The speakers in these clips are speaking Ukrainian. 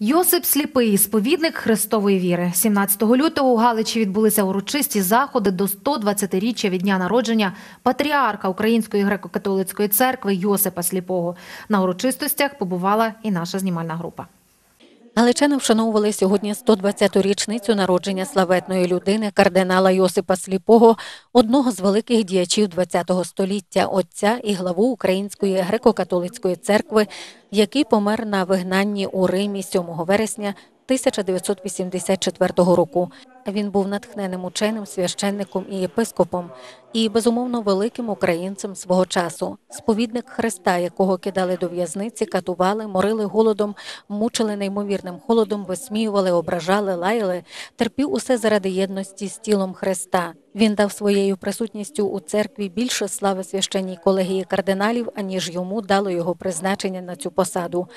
Йосип Сліпий, сповідник Христової віри. 17 лютого у Галичі відбулися урочисті заходи до 120-річчя від дня народження патріарха Української греко-католицької церкви Йосипа Сліпого. На урочистостях побувала і наша знімальна група. Галичани вшановували сьогодні 120-ту річницю народження славетної людини кардинала Йосипа Сліпого, одного з великих діячів ХХ століття, отця і главу Української греко-католицької церкви, який помер на вигнанні у Римі 7 вересня 1984 року. Він був натхненим ученим, священником і єпископом, і безумовно великим українцем свого часу. Сповідник Христа, якого кидали до в'язниці, катували, морили голодом, мучили неймовірним холодом, висміювали, ображали, лаяли, терпів усе заради єдності з тілом Христа. Він дав своєю присутністю у церкві більше слави священній колегії кардиналів, аніж йому дало його призначення на цю посаду.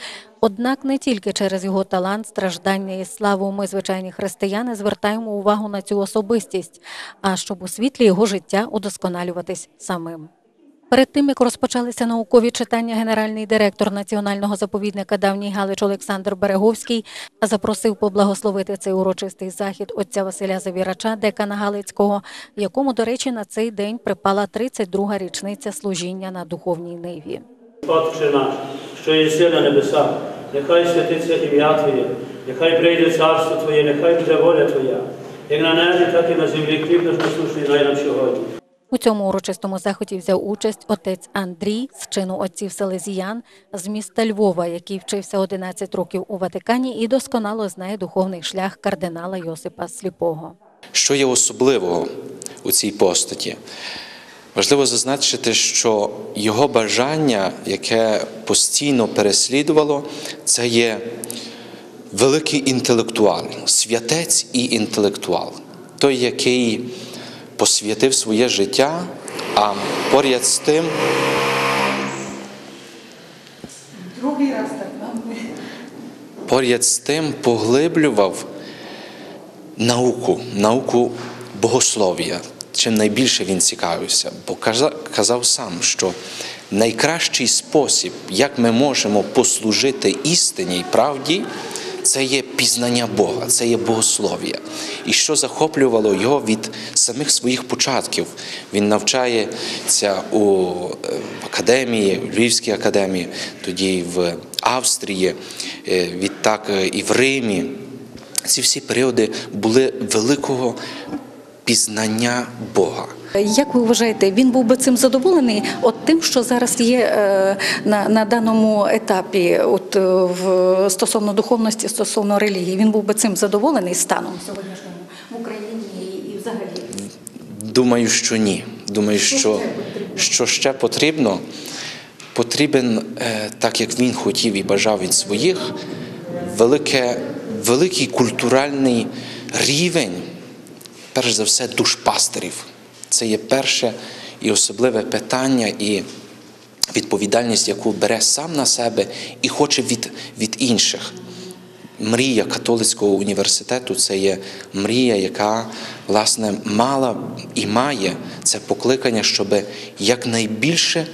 Однак не тільки через його талант, страждання і славу ми, звичайні християни, звертаємо увагу на цю особистість, а щоб у світлі його життя удосконалюватись самим. Перед тим, як розпочалися наукові читання, генеральний директор Національного заповідника Давній Галич Олександр Береговський запросив поблагословити цей урочистий захід отця Василя Завірача, декана Галицького, якому, до речі, на цей день припала 32-га річниця служіння на духовній ниві. Отче що єси на небесах, нехай святиться ім'я Твоє, нехай прийде царство Твоє, нехай буде воля Твоя, як на небі, так і на землі хліб наш насущний дай нам сьогодні. У цьому урочистому заході взяв участь отець Андрій з чину отців Селезіян з міста Львова, який вчився 11 років у Ватикані і досконало знає духовний шлях кардинала Йосипа Сліпого. Що є особливого у цій постаті? Важливо зазначити, що його бажання, яке постійно переслідувало, це є великий інтелектуал, святець і інтелектуал, той, який посвятив своє життя, а поряд з тим Другий раз так нам. поряд з тим поглиблював науку, науку богослов'я. Чим найбільше він цікавився, бо казав сам, що найкращий спосіб, як ми можемо послужити істині і правді, це є пізнання Бога, це є богослов'я. І що захоплювало його від самих своїх початків. Він навчається у е, академії, в Львівській академії, тоді в Австрії, е, відтак е, і в Римі. Ці всі періоди були великого пізнання Бога. Як ви вважаєте, він був би цим задоволений, от тим, що зараз є е, на, на даному етапі, от е, в стосовно духовності, стосовно релігії, він був би цим задоволений станом сьогоднішньому в Україні і, взагалі? Думаю, що ні. Думаю, що, що ще потрібно. Потрібен, е, так як він хотів і бажав від своїх, велике, великий культуральний рівень, перш за все, душпастерів. Це є перше і особливе питання і відповідальність, яку бере сам на себе і хоче від, від інших. Мрія католицького університету це є мрія, яка власне мала і має це покликання, щоб якнайбільше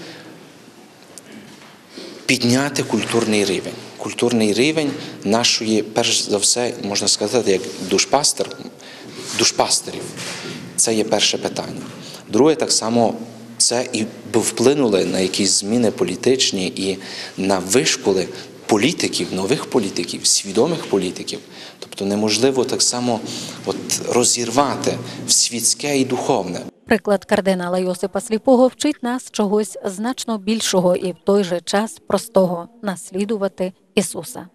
підняти культурний рівень. Культурний рівень нашої, перш за все, можна сказати, як душпастер, душпастерів. Це є перше питання. Друге, так само це і вплинули на якісь зміни політичні і на вишколи політиків, нових політиків, свідомих політиків. Тобто неможливо так само от розірвати в світське і духовне. Приклад кардинала Йосипа Сліпого вчить нас чогось значно більшого і в той же час простого наслідувати Ісуса.